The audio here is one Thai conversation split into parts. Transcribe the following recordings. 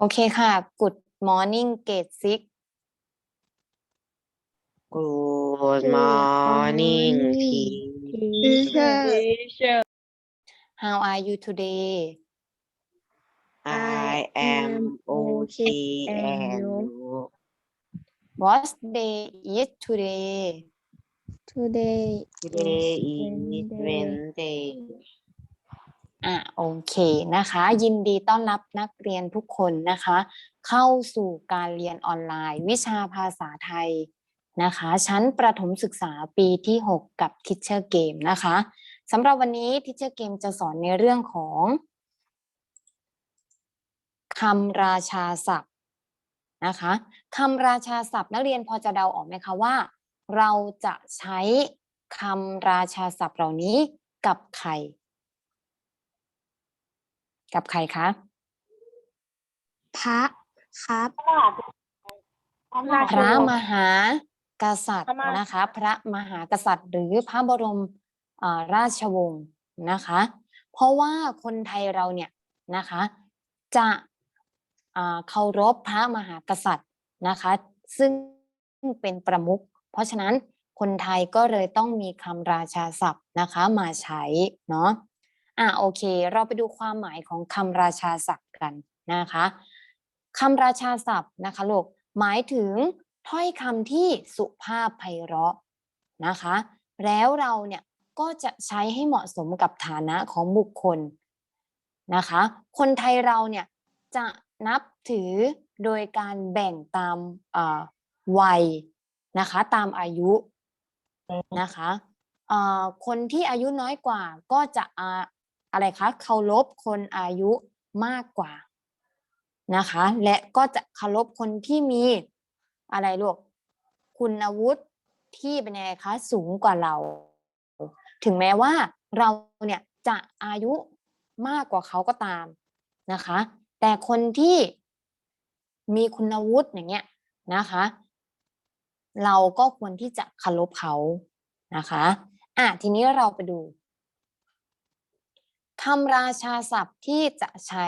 โอเคค่ะ Good morning grade six Good Good morning, morning, teacher. Teacher, How are you today I am okay and you. What day is today today Today is is Wednesday. อะโอเคนะคะ ยินดีต้อนรับนักเรียนทุกคนนะคะ เข้าสู่การเรียนออนไลน์ วิชาภาษาไทยนะคะ ชั้นประถมศึกษาปีที่ 6 กับ Teacher Game นะคะสำหรับวันนี้ Teacher Game จะสอนในเรื่องของคำราชาศัพท์นะคะคำราชาศัพท์นักเรียนพอจะเดาออกไหมคะว่า เราจะใช้คำราชาศัพท์เหล่านี้กับใคร กับใครคะ พระครับ พระมหากษัตริย์นะคะ พระมหากษัตริย์ หรือพระบรมอ่าราชวงศ์นะคะ เพราะว่าคนไทยเราเนี่ยนะคะ จะอ่าเคารพพระมหากษัตริย์นะคะ ซึ่งเป็นประมุขเพราะฉะนั้นคนไทยก็เลยต้องมีคำราชาศัพท์นะคะมาใช้เนาะ อะโอเค เราไปดูความหมายของคำราชาศัพท์กันนะคะคำราชาศัพท์นะคะลูกหมายถึงถ้อยคำที่สุภาพไพเราะนะคะ แล้วเราเนี่ยก็จะใช้ให้เหมาะสมกับฐานะของบุคคลนะคะ คนไทยเราเนี่ยจะนับถือโดยการแบ่งตามวัยนะคะ ตามอายุนะคะคนที่อายุน้อยกว่าก็จะ อะไรคะเคารพคนอายุมากกว่านะคะ และก็จะเคารพคนที่มีอะไรลูกคุณวุฒิที่เป็นไงคะสูงกว่าเรา ถึงแม้ว่าเราเนี่ยจะอายุมากกว่าเขาก็ตามนะคะ แต่คนที่มีคุณวุฒิอย่างเงี้ยนะคะ เราก็ควรที่จะเคารพเขานะคะ อะทีนี้เราไปดู คำราชาศัพท์ที่จะใช้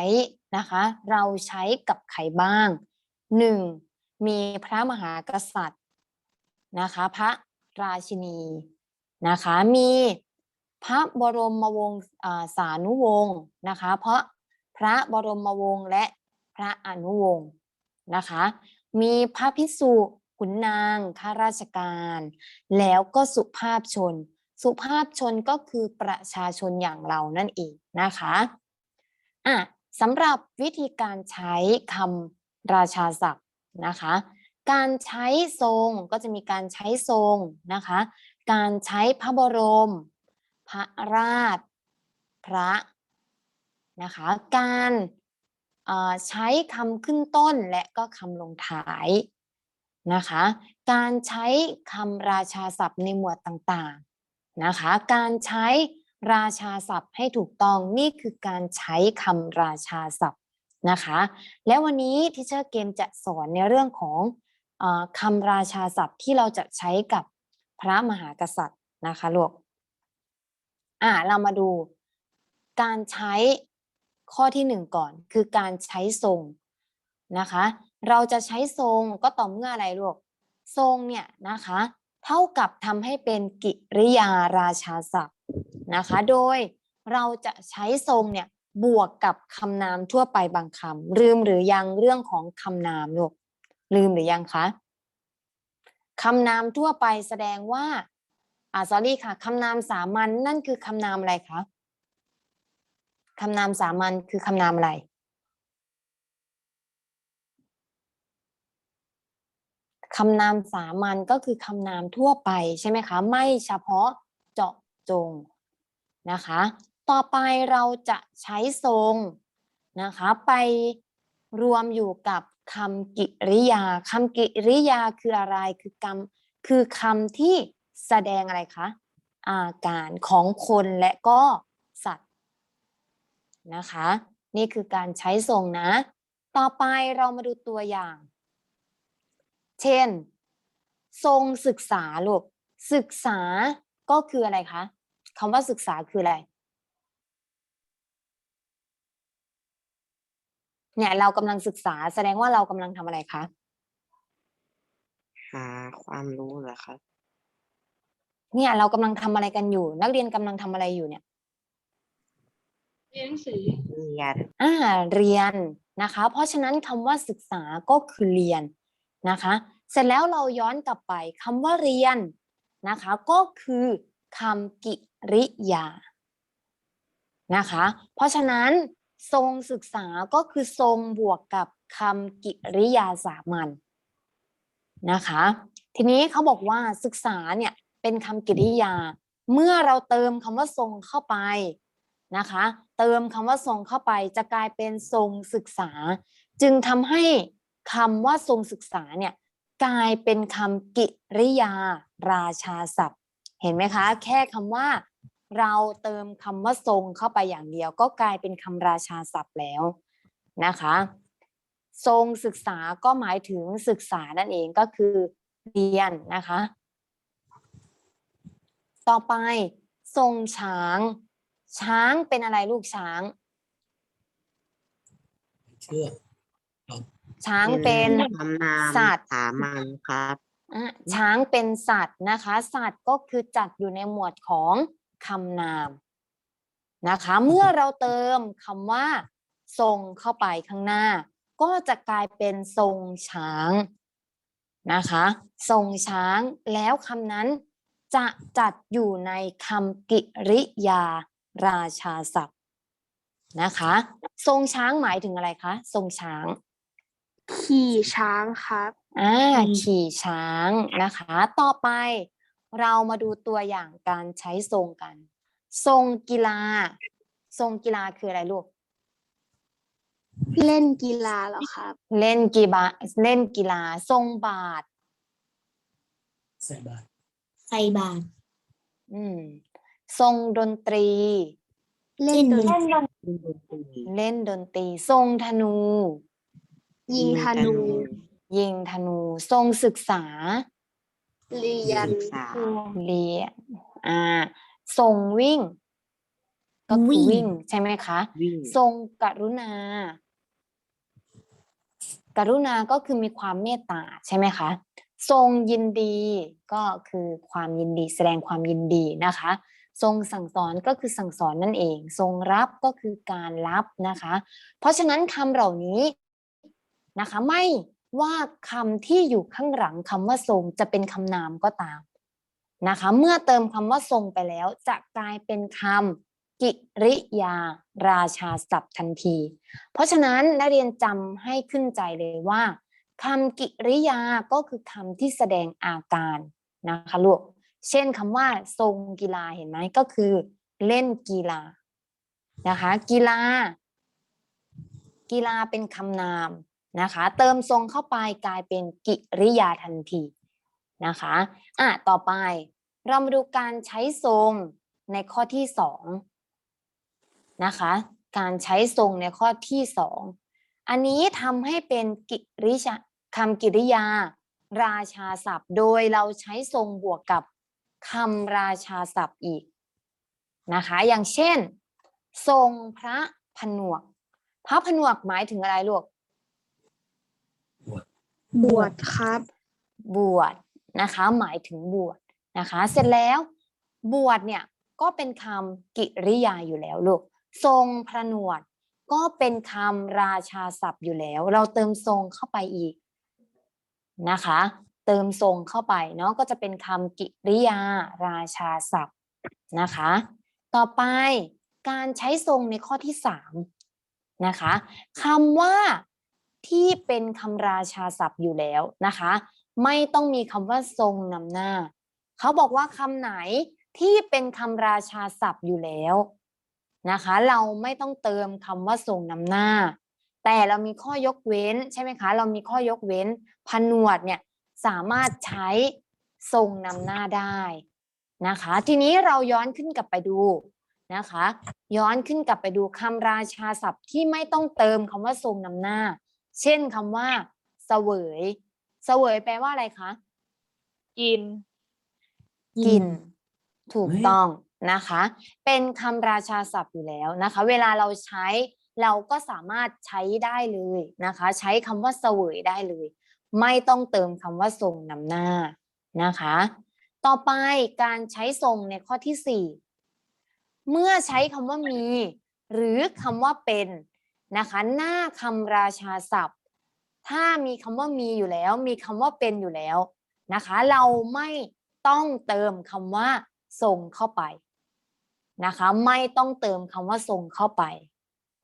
นะคะ เราใช้กับใครบ้างหนึ่งมีพระมหากษัตริย์นะคะ พระราชินีนะคะ มีพระบรมวงศ์อาสานุวงศ์นะคะ เพราะพระบรมวงศ์และพระอนุวงศ์นะคะ มีพระพิสุขุนนางข้าราชการ แล้วก็สุภาพชน สุภาพชนก็คือประชาชนอย่างเรานั่นเองนะคะอะสำหรับวิธีการใช้คำราชาศัพท์นะคะ การใช้ทรงก็จะมีการใช้ทรงนะคะ การใช้พระบรม พระราช พระนะคะ การใช้คำขึ้นต้นและก็คำลงท้ายนะคะ การใช้คำราชาศัพท์ในหมวดต่าง นะคะ การใช้ราชาศัพท์ให้ถูกต้องนี่คือการใช้คำราชาศัพท์นะคะ และวันนี้ทิเชอร์เกมจะสอนในเรื่องของอคำราชาศัพท์ที่เราจะใช้กับพระมหากษัตริย์นะคะลูกอ่าเรามาดูการใช้ข้อที่หนึ่งก่อน คือการใช้ทรงนะคะ เราจะใช้ทรงก็ต่อเมื่ออะไรลูกทรงเนี่ยนะคะ เท่ากับทำให้เป็นกิริยาราชาศัพท์นะคะ โดยเราจะใช้ทรงเนี่ยบวกกับคำนามทั่วไปบางคำลืมหรือยังเรื่องของคำนามลูกลืมหรือยังคะคำนามทั่วไปแสดงว่าอ่า sorry ค่ะคำนามสามัญนั่นคือคำนามอะไรคะคำนามสามัญคือคำนามอะไร คำนามสามัญก็คือคำนามทั่วไปใช่ไหมคะ ไม่เฉพาะเจาะจงนะคะ ต่อไปเราจะใช้ทรงนะคะไปรวมอยู่กับคำกิริยาคำกิริยาคืออะไรคือกรรมคือคำที่แสดงอะไรคะอาการของคนและก็สัตว์นะคะ นี่คือการใช้ทรงนะ ต่อไปเรามาดูตัวอย่าง เช่น ทรงศึกษาลูกศึกษาก็คืออะไรคะคำว่าศึกษาคืออะไรเนี่ยเรากำลังศึกษาแสดงว่าเรากำลังทำอะไรคะหาความรู้เหรอครับ เนี่ยเรากำลังทำอะไรกันอยู่ นักเรียนกำลังทำอะไรอยู่เนี่ย เรียนหนังสือเรียนอ่าเรียนนะคะ เพราะฉะนั้นคำว่าศึกษาก็คือเรียน นะคะ เสร็จแล้วเราย้อนกลับไปคำว่าเรียนนะคะ ก็คือคำกิริยานะคะ เพราะฉะนั้น ทรงศึกษาก็คือทรงบวกกับคำกิริยาสามัญนะคะ ทีนี้เขาบอกว่าศึกษาเนี่ยเป็นคำกิริยา เมื่อเราเติมคำว่าทรงเข้าไปนะคะ เติมคำว่าทรงเข้าไปจะกลายเป็นทรงศึกษา จึงทำให้ คำว่าทรงศึกษาเนี่ยกลายเป็นคำกิริยาราชาศัพท์ เห็นไหมคะ แค่คำว่า เราเติมคำว่าทรงเข้าไปอย่างเดียว ก็กลายเป็นคำราชาศัพท์แล้วนะคะ ทรงศึกษาก็หมายถึงศึกษานั่นเองก็คือเรียนนะคะ ต่อไปทรงช้าง ช้างเป็นอะไรลูกช้าง เชื่อ ช้างเป็นคำนามสัตว์สามัญครับอะช้างเป็นสัตว์นะคะ สัตว์ก็คือจัดอยู่ในหมวดของคำนามนะคะ เมื่อเราเติมคำว่า ทรงเข้าไปข้างหน้า ก็จะกลายเป็นทรงช้างนะคะ ทรงช้างแล้วคำนั้นจะจัดอยู่ในคำกิริยาราชาศัพท์นะคะ ทรงช้างหมายถึงอะไรคะ ทรงช้าง ขี่ช้างครับ อ่าขี่ช้างนะคะ ต่อไปเรามาดูตัวอย่างการใช้ทรงกัน ทรงกีฬา ทรงกีฬาคืออะไรลูก เล่นกีฬาเหรอครับ เล่นกีฬาเล่นกีฬา ทรงบาท ใส่บาตรใส่บาตรอืม ทรงดนตรี เล่นดนตรีเล่นดนตรีทรงธนู ยิงธนู ยิงธนู ทรงศึกษา เรียนศึกษา เรียนอ่าทรงวิ่ง ก็คือวิ่งใช่ไหมคะ วิ่งทรงกรุณา กรุณาก็คือมีความเมตตาใช่ไหมคะ ทรงยินดีก็คือความยินดีแสดงความยินดีนะคะ ทรงสั่งสอนก็คือสั่งสอนนั่นเอง ทรงรับก็คือการรับนะคะ เพราะฉะนั้นคำเหล่านี้ นะคะ ไม่ว่าคำที่อยู่ข้างหลังคำว่าทรงจะเป็นคำนามก็ตามนะคะ เมื่อเติมคำว่าทรงไปแล้ว จะกลายเป็นคำกิริยา ราชาศัพท์ทันที เพราะฉะนั้นนักเรียนจำให้ขึ้นใจเลยว่าคำกิริยาก็คือคำที่แสดงอาการนะคะลูกเช่นคำว่าทรงกีฬาเห็นไหมก็คือ เล่นกีฬานะคะ กีฬา กีฬาเป็นคำนาม นะคะ เติมทรงเข้าไปกลายเป็นกิริยาทันทีนะคะอะต่อไปเรามาดูการใช้ทรงในข้อที่สองนะคะการใช้ทรงในข้อที่สองอันนี้ทำให้เป็นกิริยาคำกิริยา ราชาศัพท์ โดยเราใช้ทรงบวกกับคำราชาศัพท์อีกนะคะ อย่างเช่น ทรงพระผนวก พระผนวกหมายถึงอะไรลูก บวชครับ บวชนะคะ หมายถึงบวชนะคะ เสร็จแล้วบวชเนี่ยก็เป็นคำกิริยาอยู่แล้วลูกทรงพระนวดก็เป็นคำราชาศัพท์อยู่แล้ว เราเติมทรงเข้าไปอีกนะคะ เติมทรงเข้าไปเนาะก็จะเป็นคำกิริยาราชาศัพท์นะคะ ต่อไปการใช้ทรงในข้อที่สามนะคะคำว่า ที่เป็นคำราชาศัพท์อยู่แล้วนะคะ ไม่ต้องมีคำว่าทรงนำหน้า เขาบอกว่าคำไหนที่เป็นคำราชาศัพท์อยู่แล้วนะคะ เราไม่ต้องเติมคำว่าทรงนำหน้า แต่เรามีข้อยกเว้นใช่ไหมคะ เรามีข้อยกเว้น ผนวดเนี่ยสามารถใช้ทรงนำหน้าได้นะคะ ทีนี้เราย้อนขึ้นกลับไปดูนะคะ ย้อนขึ้นกลับไปดูคำราชาศัพท์ที่ไม่ต้องเติมคำว่าทรงนำหน้า เช่นคำว่าเสวยเสวยแปลว่าอะไรคะกิน กิน ถูกต้องนะคะ เป็นคำราชาศัพท์อยู่แล้วนะคะ เวลาเราใช้เราก็สามารถใช้ได้เลยนะคะ ใช้คำว่าเสวยได้เลย ไม่ต้องเติมคำว่าทรงนำหน้านะคะ ต่อไปการใช้ทรงในข้อที่สี่เมื่อใช้คำว่ามี หรือคำว่าเป็น นะคะหน้าคำราชาศัพท์ ถ้ามีคำว่ามีอยู่แล้ว มีคำว่าเป็นอยู่แล้วนะคะ เราไม่ต้องเติมคำว่าทรงเข้าไปนะคะ ไม่ต้องเติมคำว่าทรงเข้าไป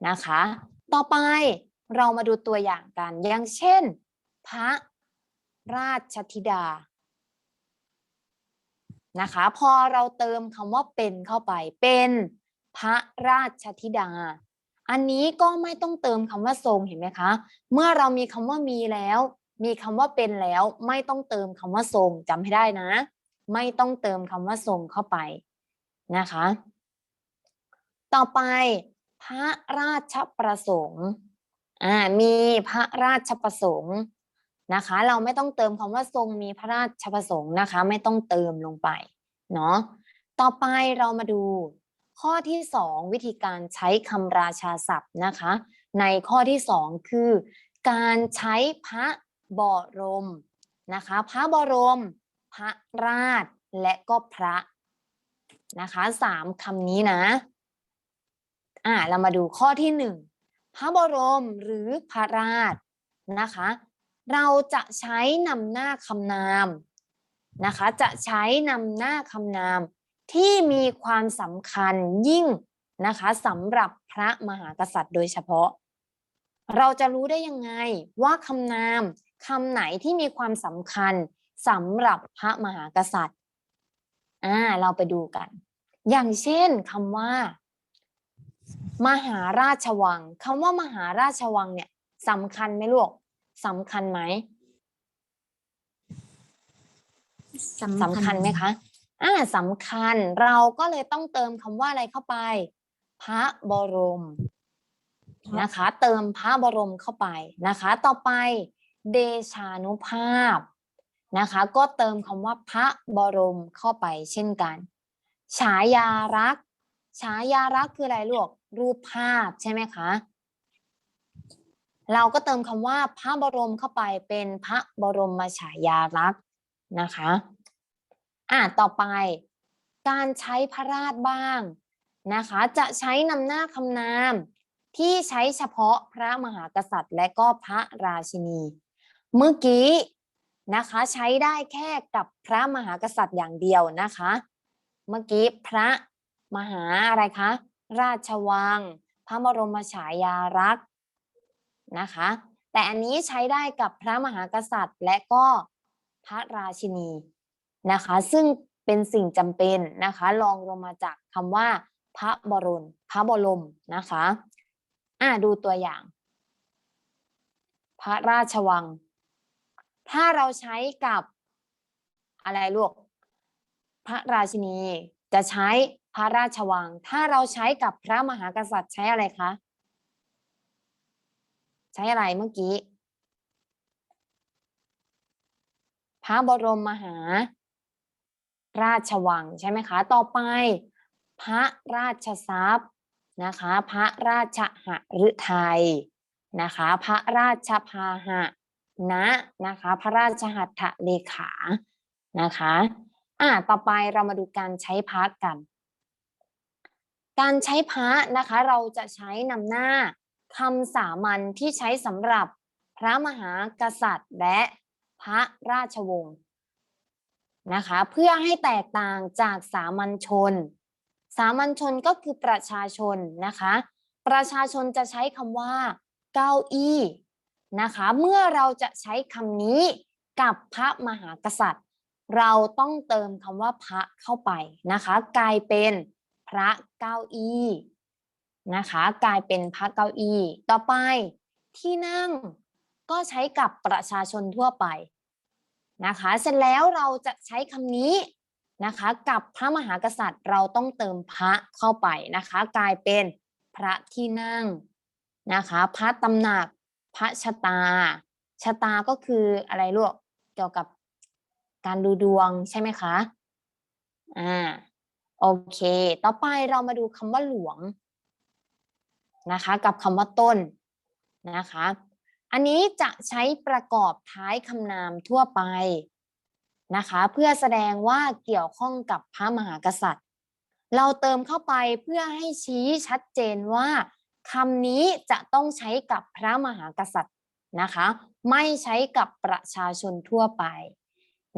นะคะ ต่อไปเรามาดูตัวอย่างกันอย่างเช่น พระราชธิดานะคะ พอเราเติมคำว่าเป็นเข้าไปเป็นพระราชธิดา อันนี้ก็ไม่ต้องเติมคำว่าทรงเห็นไหมคะ เมื่อเรามีคำว่ามีแล้ว มีคำว่าเป็นแล้ว ไม่ต้องเติมคำว่าทรงจำให้ได้นะ ไม่ต้องเติมคำว่าทรงเข้าไปนะคะ ต่อไปพระราชประสงค์อ่ามีพระราชประสงค์นะคะ เราไม่ต้องเติมคำว่าทรงมีพระราชประสงค์นะคะ ไม่ต้องเติมลงไปเนาะต่อไปเรามาดู ข้อที่สองวิธีการใช้คำราชาศัพท์นะคะ ในข้อที่สองคือ การใช้พระบรมนะคะ พระบรม พระราชและก็พระนะคะสามคำนี้นะอ่าเรามาดูข้อที่หนึ่งพระบรมหรือพระราชนะคะ เราจะใช้นำหน้าคำนามนะคะ จะใช้นำหน้าคำนาม ที่มีความสำคัญยิ่งนะคะสำหรับพระมหากษัตริย์โดยเฉพาะ เราจะรู้ได้ยังไงว่าคำนามคำไหนที่มีความสำคัญสำหรับพระมหากษัตริย์อ่าเราไปดูกัน อย่างเช่นคำว่า มหาราชวังคำว่ามหาราชวังเนี่ยสำคัญไหมลูกสำคัญไหมสำคัญไหมคะ อ่าสำคัญเราก็เลยต้องเติมคำว่าอะไรเข้าไป พระบรมนะคะ เติมพระบรมเข้าไปนะคะ ต่อไปเดชานุภาพนะคะ ก็เติมคำว่าพระบรมเข้าไปเช่นกัน ฉายารักษ์ฉายารักษ์คืออะไรลูกรูปภาพใช่ไหมคะเราก็เติมคำว่าพระบรมเข้าไปเป็นพระบรมฉายารักษ์นะคะ อ่าต่อไป การใช้พระราชบ้างนะคะ จะใช้นำหน้าคำนามที่ใช้เฉพาะพระมหากษัตริย์ และก็พระราชินี เมื่อกี้นะคะใช้ได้แค่กับพระมหากษัตริย์อย่างเดียวนะคะ เมื่อกี้พระมหาอะไรคะ ราชวัง พระบรมฉายารักษ์นะคะ แต่อันนี้ใช้ได้กับพระมหากษัตริย์และก็พระราชินี นะคะ ซึ่งเป็นสิ่งจำเป็นนะคะลองลงมาจากคำว่า พระบรมพระบรมนะคะอ่าดูตัวอย่าง พระราชวัง ถ้าเราใช้กับอะไรลูกพระราชินีจะใช้พระราชวัง ถ้าเราใช้กับพระมหากษัตริย์ใช้อะไรคะ ใช้อะไรเมื่อกี้ พระบรมมหา ราชวังใช่ไหมคะ ต่อไป พระราชทรัพย์นะคะ พระราชหฤทัยนะคะ พระราชพาหะนะนะคะ พระราชหัตถเลขานะคะอ่าต่อไปเรามาดูการใช้พระกัน การใช้พระนะคะ เราจะใช้นำหน้าคำสามัญที่ใช้สำหรับพระมหากษัตริย์และพระราชวงศ์ นะคะ เพื่อให้แตกต่างจากสามัญชน สามัญชนก็คือประชาชนนะคะ ประชาชนจะใช้คำว่า เก้าอี้นะคะ เมื่อเราจะใช้คำนี้กับพระมหากษัตริย์ เราต้องเติมคำว่าพระเข้าไปนะคะ กลายเป็นพระเก้าอี้นะคะ กลายเป็นพระเก้าอี้ ต่อไปที่นั่งก็ใช้กับประชาชนทั่วไป นะคะ เสร็จแล้วเราจะใช้คำนี้นะคะ กับพระมหากษัตริย์เราต้องเติมพระเข้าไปนะคะ กลายเป็นพระที่นั่งนะคะ พระตำหนัก พระชะตา ชะตาก็คืออะไรลูกเกี่ยวกับการดูดวงใช่ไหมคะอ่าโอเค ต่อไปเรามาดูคำว่าหลวงนะคะ กับคำว่าต้นนะคะ อันนี้จะใช้ประกอบท้ายคำนามทั่วไปนะคะ เพื่อแสดงว่าเกี่ยวข้องกับพระมหากษัตริย์ เราเติมเข้าไปเพื่อให้ชี้ชัดเจนว่าคำนี้จะต้องใช้กับพระมหากษัตริย์นะคะ ไม่ใช้กับประชาชนทั่วไป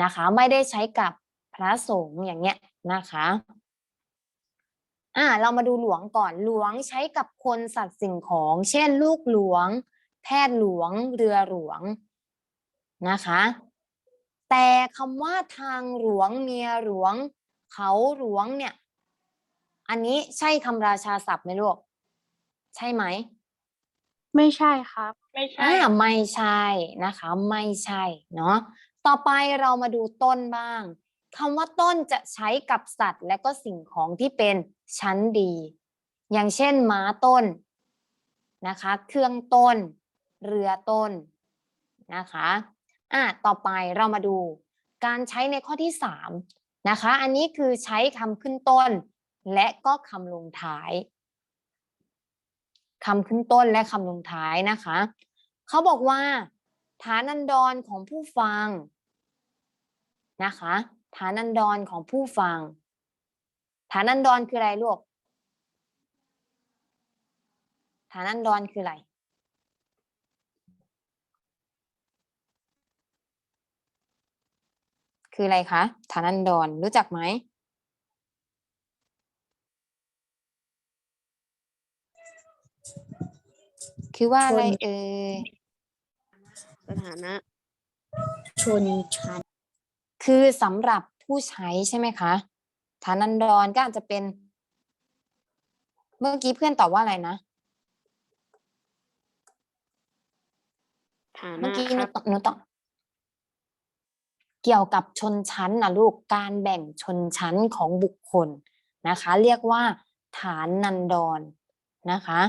นะคะ ไม่ได้ใช้กับพระสงฆ์อย่างเงี้ยนะคะอ่าเรามาดูหลวงก่อนหลวงใช้กับคนสัตว์สิ่งของ เช่น ลูกหลวง แพทย์หลวงเรือหลวงนะคะ แต่คำว่าทางหลวงเมียหลวง เขาหลวงเนี่ย อันนี้ใช่คำราชาศัพท์ไหมลูกใช่ไหมไม่ใช่ครับ ไม่ใช่ อ่าไม่ใช่นะคะ ไม่ใช่เนาะต่อไปเรามาดูต้นบ้างคำว่าต้นจะใช้กับสัตว์ และก็สิ่งของที่เป็นชั้นดี อย่างเช่นม้าต้นนะคะ เครื่องต้น เรือต้นนะคะอะต่อไปเรามาดูการใช้ในข้อที่สามนะคะอันนี้คือใช้คำขึ้นต้น และก็คำลงท้ายคำขึ้นต้นและคำลงท้ายนะคะเขาบอกว่าฐานันดรของผู้ฟังนะคะฐานันดรของผู้ฟัง ฐานันดรคืออะไรลูกฐานันดรคืออะไร คืออะไรคะฐานันดรรู้จักไหมคือว่าอะไรเอ่ยสถานะชนชั้นคือสำหรับผู้ใช้ใช่ไหมคะฐานันดรก็อาจจะเป็น เมื่อกี้เพื่อนตอบว่าอะไรนะฐาเมื่นะอกี้คหนูรับตหนูต้อง เกี่ยวกับชนชั้นนะลูกการแบ่งชนชั้นของบุคคลนะคะ เรียกว่าฐานนันดรนะคะ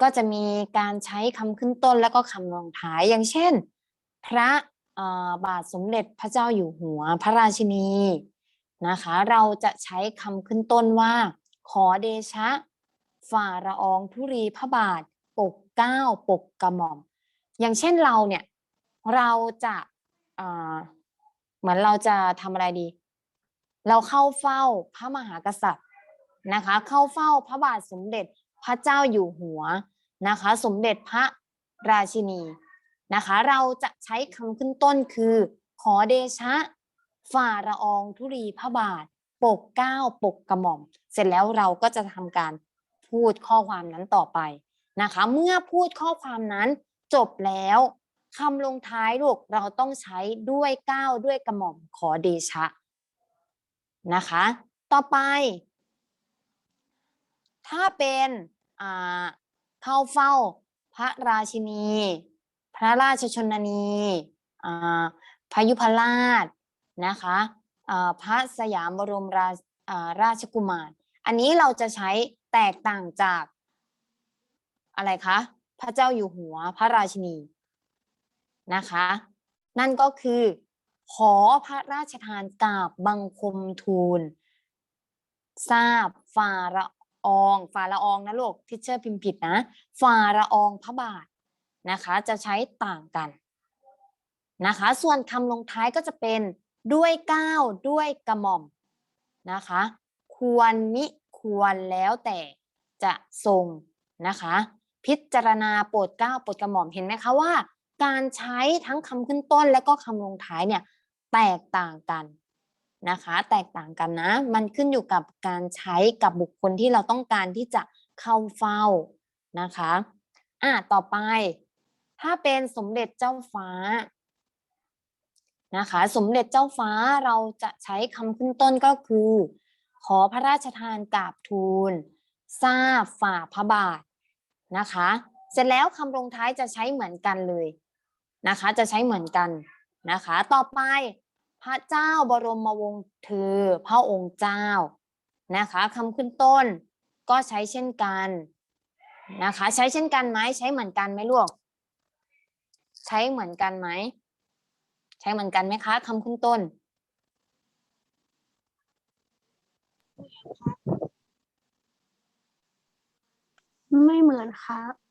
ก็จะมีการใช้คำขึ้นต้นแล้วก็คำลงท้ายอย่างเช่น พระบาทสมเด็จพระเจ้าอยู่หัวพระราชินีนะคะ เราจะใช้คำขึ้นต้นว่า ขอเดชะ ฝ่าละอองธุรีพระบาท ปกเก้าปกกระหม่อม อย่างเช่นเราเนี่ย เราจะ เหมือนเราจะทำอะไรดี เราเข้าเฝ้าพระมหากษัตริย์นะคะ เข้าเฝ้าพระบาทสมเด็จพระเจ้าอยู่หัวนะคะ สมเด็จพระราชินีนะคะ เราจะใช้คำขึ้นต้นคือ ขอเดชะ ฝ่าละอองธุรีพระบาท ปกเก้าปกกระหม่อม เสร็จแล้วเราก็จะทำการพูดข้อความนั้นต่อไปนะคะ เมื่อพูดข้อความนั้นจบแล้ว คำลงท้ายลูกเราต้องใช้ด้วยก้าวด้วยกระหม่อมขอเดชะนะคะ ต่อไป ถ้าเป็นอ่าเข้าเฝ้าพระราชินี พระราชชนนีอ่าพยุพราชนะคะอ่าพระสยามบรมราชอ่าราชกุมาร อันนี้เราจะใช้แตกต่างจากอะไรคะ พระเจ้าอยู่หัวพระราชินี นะคะ นั่นก็คือ ขอพระราชทานกราบบังคมทูล ทราบฝ่าละอองฝ่าละอองนะลูกทิเชอร์พิมพ์ผิดนะฝ่าละอองพระบาทนะคะ จะใช้ต่างกันนะคะ ส่วนคำลงท้ายก็จะเป็นด้วยเก้าวด้วยกระหม่อมนะคะ ควรมิควรแล้วแต่จะทรงนะคะ พิจารณาโปรดเก้าโปรดกระหม่อมเห็นไหมคะว่า การใช้ทั้งคำขึ้นต้นและก็คำลงท้ายเนี่ยแตกต่างกันนะคะ แตกต่างกันนะ มันขึ้นอยู่กับการใช้กับบุคคลที่เราต้องการที่จะเข้าเฝ้านะคะอะต่อไป ถ้าเป็นสมเด็จเจ้าฟ้านะคะ สมเด็จเจ้าฟ้าเราจะใช้คำขึ้นต้นก็คือ ขอพระราชทานกราบทูลทราบฝ่าพระบาทนะคะ เสร็จแล้วคำลงท้ายจะใช้เหมือนกันเลย นะคะ จะใช้เหมือนกันนะคะ ต่อไปพระเจ้าบรมวงศ์เธอพระองค์เจ้านะคะคำขึ้นต้นก็ใช้เช่นกันนะคะ ใช้เช่นกันไหมใช้เหมือนกันไหมลูกใช้เหมือนกันไหมใช้เหมือนกันไหมคะคำขึ้นต้น ไม่เหมือนครับ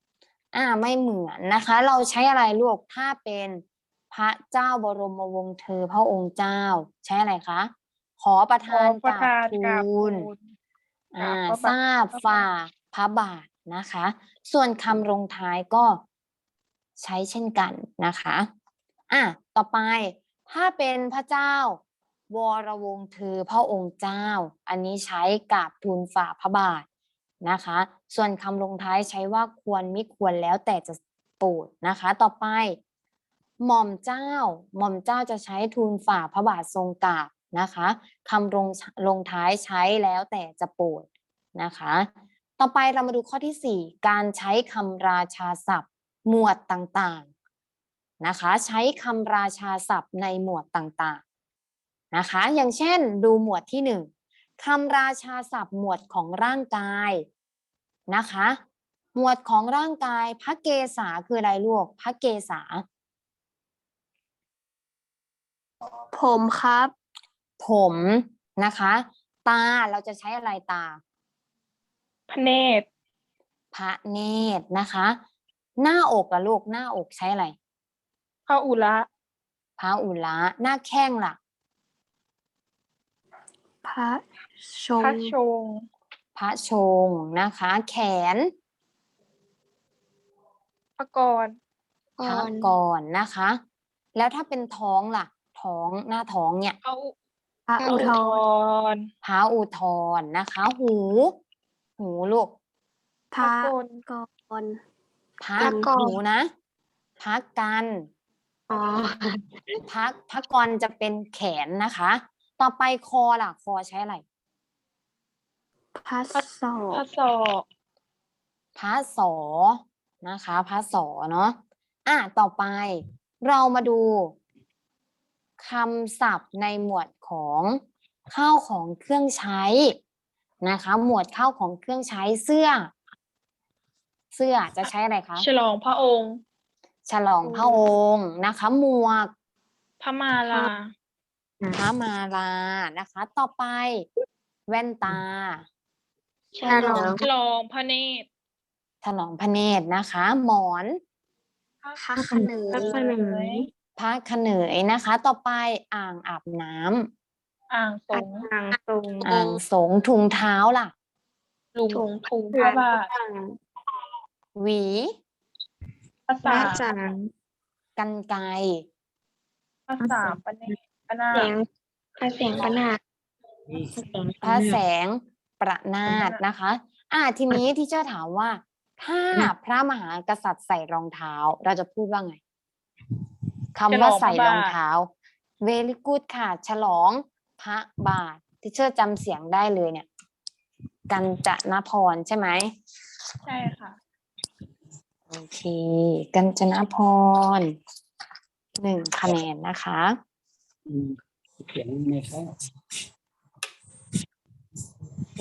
อ่าไม่เหมือนนะคะ เราใช้อะไรลูกถ้าเป็นพระเจ้าบรมวงศ์เธอพระองค์เจ้า ใช้อะไรคะ ขอประขทาอนประกราทานบกราบทูทูลลอ่ากราบพระบาท ทราบฝ่าพระบาทนะคะ ส่วนคำลงท้ายก็ใช้เช่นกันนะคะอะต่อไปถ้าเป็นพระเจ้าวรวงศ์เธอพระองค์เจ้า อันนี้ใช้กราบทูลฝ่าพระบาท นะคะ ส่วนคำลงท้ายใช้ว่าควรมิควรแล้วแต่จะโปรดนะคะ ต่อไป หม่อมเจ้า หม่อมเจ้าจะใช้ทูลฝ่าพระบาททรงกราบนะคะคำลงลงท้ายใช้แล้วแต่จะโปรดนะคะ ต่อไปเรามาดูข้อที่สี่การใช้คำราชาศัพท์ หมวดต่างๆนะคะ ใช้คำราชาศัพท์ในหมวดต่างๆนะคะ อย่างเช่นดูหมวดที่หนึ่ง คำราชาศัพท์หมวดของร่างกายนะคะ หมวดของร่างกายพระเกศาคืออะไรลูกพระเกศาผมครับ ผมนะคะ ตาเราจะใช้อะไรตา พระเนตรพระเนตรนะคะ หน้าอกอะลูกหน้าอกใช้อะไรพระอุระพระอุระหน้าแข้งล่ะ พระ ชงพระชงพระชงนะคะ แขนพระกรพระกรนะคะ แล้วถ้าเป็นท้องล่ะ ท้องหน้าท้องเนี่ยพระอุพระพระอุอุททธรรพระอุทธรนะคะ หู หูลูกพระกลกรพระพระกรหูนะพระกันอ๋อพระพระกรจะเป็นแขนนะคะ ต่อไปคอล่ะ คอใช้อะไร พระศอพระศอกพระสอนะคะพระสอเนาะอะต่อไปเรามาดูคำศัพท์ในหมวดของข้าวของเครื่องใช้นะคะ หมวดข้าวของเครื่องใช้เสื้อ เสื้อจะใช้อะไรคะฉลองพระองค์ฉลองพระองค์นะคะ หมวกพระมาลาพระมาลานะคะ ต่อไป แว่นตา ฉลอง ฉลองพระเนตรฉลองพระเนตรนะคะ หมอนพระขนง พระเสนยพระขเนยนะคะ ต่อไปอ่างอาบน้ำอ่างสงทางตรงอ่างสงถุงเท้าล่ะ ลุงถุงถุงพระบาทหวีพระพระสามจางกันไกรพระสามพระเนตรพระนาเสียคงพระเสียงพระนาคพระแสง ประนาตนะคะ อ่าทีนี้ที่เจ้าถามว่า ถ้าพระมหากษัตริย์ใส่รองเท้า เราจะพูดว่าไงคำว่าใส่รองเท้า very good ค่ะ ฉลองพระบาทที่เชื่อจำเสียงได้เลยเนี่ย กันจะนพรใช่ไหมใช่ค่ะโอเค กัญจนพรหนึ่งคะแนนนะคะอืมเขียนในข้าว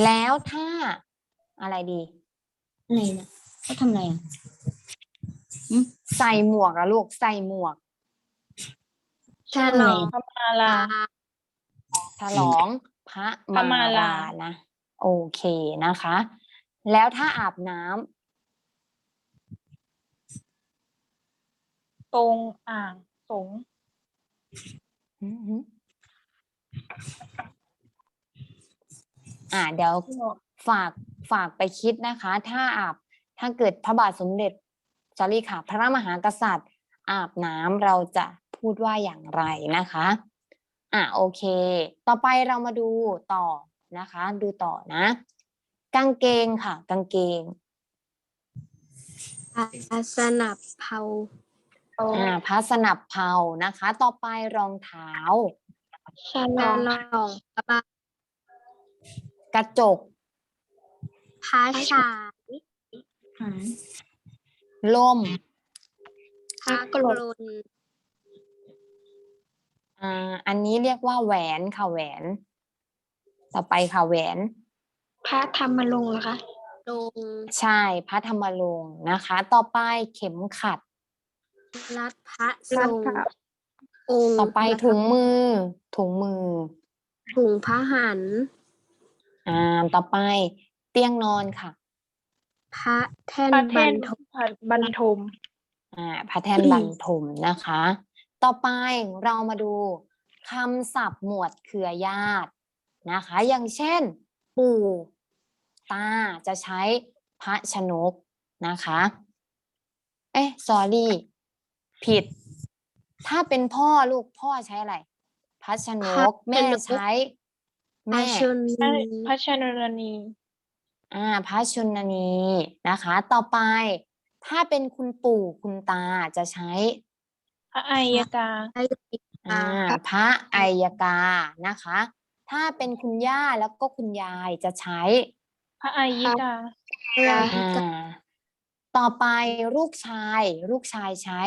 แล้วถ้าอะไรดีอะไรนะเขาทำอะไรอะใส่หมวกอะลูกใส่หมวกฉลองพระมาลาฉลองพระพระมามาลาลานะ โอเคนะคะ แล้วถ้าอาบน้ำตรงอ่างสง อือหืออ่าเดี๋ยวฝากฝากไปคิดนะคะ ถ้าอาบถ้าเกิดพระบาทสมเด็จสอรี่ค่ะ พระมหากษัตริย์ อาบน้ำเราจะพูดว่าอย่างไรนะคะ อะโอเค ต่อไปเรามาดูต่อนะคะ ดูต่อนะ กางเกงค่ะ กางเกงพระสนับเผาอ่าพระสนับเผานะคะ ต่อไปรองเท้าฉลองพระบาท กระจกพระฉายหาล่มพระกรนอ่า อันนี้เรียกว่าแหวนค่ะแหวน ต่อไปค่ะแหวน พระธรรมลงค์เหรอคะลงใช่พระธรรมรงค์นะคะ ต่อไปเข็มขัด รัดพระทรัรฐงพระองค์ต่อไปถุงมือ ถุงมือ ถุงพระหัน อ่าต่อไปเตียงนอนค่ะ พระแท่นประบเทรศรทมบรรทม อ่าพระแท่นบรรทมนะคะ ต่อไปเรามาดูคำศัพท์หมวดเครือญาตินะคะ อย่างเช่น ปู่ ตาจะใช้พระชนกนะคะ เอ๊ะ sorry ผิด ถ้าเป็นพ่อลูกพ่อใช้อะไร พระชนก แม่ใช้พระ แม่ชนพระนีพระชนนี อ่าพระชนนีนะคะ ต่อไป ถ้าเป็นคุณปู่คุณตาจะใช้ พระอัยกาไอ้อ่า พระอัยกานะคะ ถ้าเป็นคุณย่าแล้วก็คุณยายจะใช้ พระอัยการาอ่าต่อไปลูกชาย ลูกชายใช้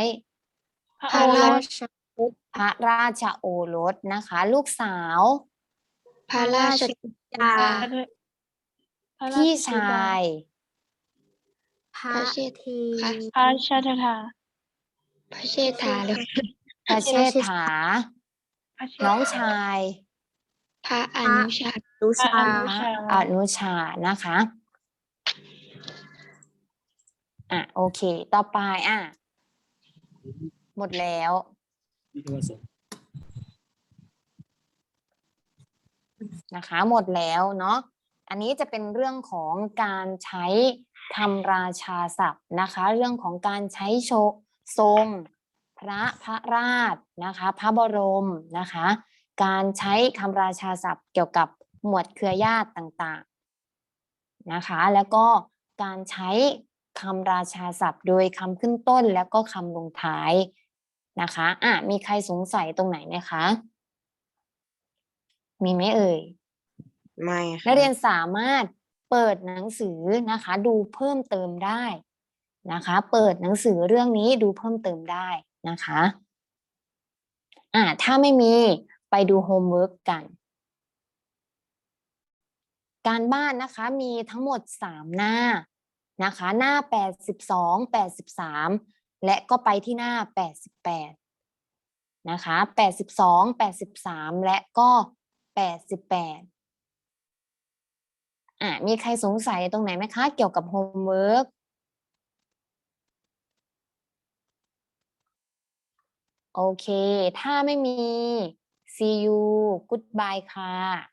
พระพโอระรราสชพระราชโอรสนะคะ ลูกสาว พระราชธิดาพระราชพี่ธิดชาย พระทีพระชาตถาพระเชษฐาเลยพระเชษฐาพระเชษน้องชาย พระอนุชาตุพระชาอนุชาอนุชานะคะอะโอเค ต่อไปอะ หมดแล้ว มีโทรศัพท์ นะคะ หมดแล้วเนาะอันนี้จะเป็นเรื่องของการใช้คำราชาศัพท์นะคะ เรื่องของการใช้โชทรงพระพระราชนะคะ พระบรมนะคะ การใช้คำราชาศัพท์เกี่ยวกับหมวดเครือญาติต่างๆนะคะ แล้วก็การใช้คำราชาศัพท์ โดยคำขึ้นต้นแล้วก็คำลงท้ายนะคะอะมีใครสงสัยตรงไหนไหมคะ มีไหมเอ่ยไม่ค่ะนักเรียนสามารถเปิดหนังสือนะคะ ดูเพิ่มเติมได้นะคะ เปิดหนังสือเรื่องนี้ดูเพิ่มเติมได้นะคะอ่าถ้าไม่มีไปดูโฮมเวิร์กกัน การบ้านนะคะมีทั้งหมด 3 หน้านะคะ หน้า 82 83 และก็ไปที่หน้า 88นะคะ82 83 และก็ 88อะมีใครสงสัยตรงไหนไหมคะ เกี่ยวกับโฮมเวิร์กโอเค ถ้าไม่มี see you goodbye ค่ะ